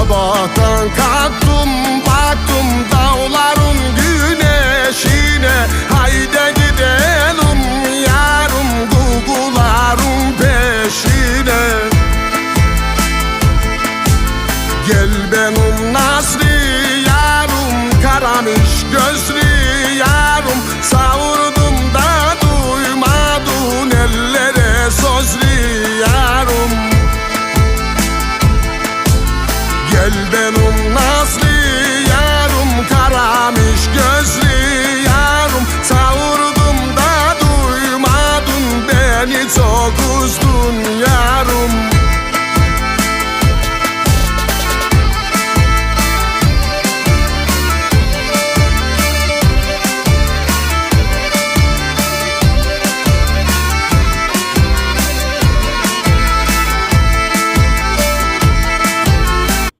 Sabahtan kalktım baktım dağların güneşine. Haydi gidelim yarım kukuların peşine. Gel benim Nasri yarım Karamış gözlü yarım benim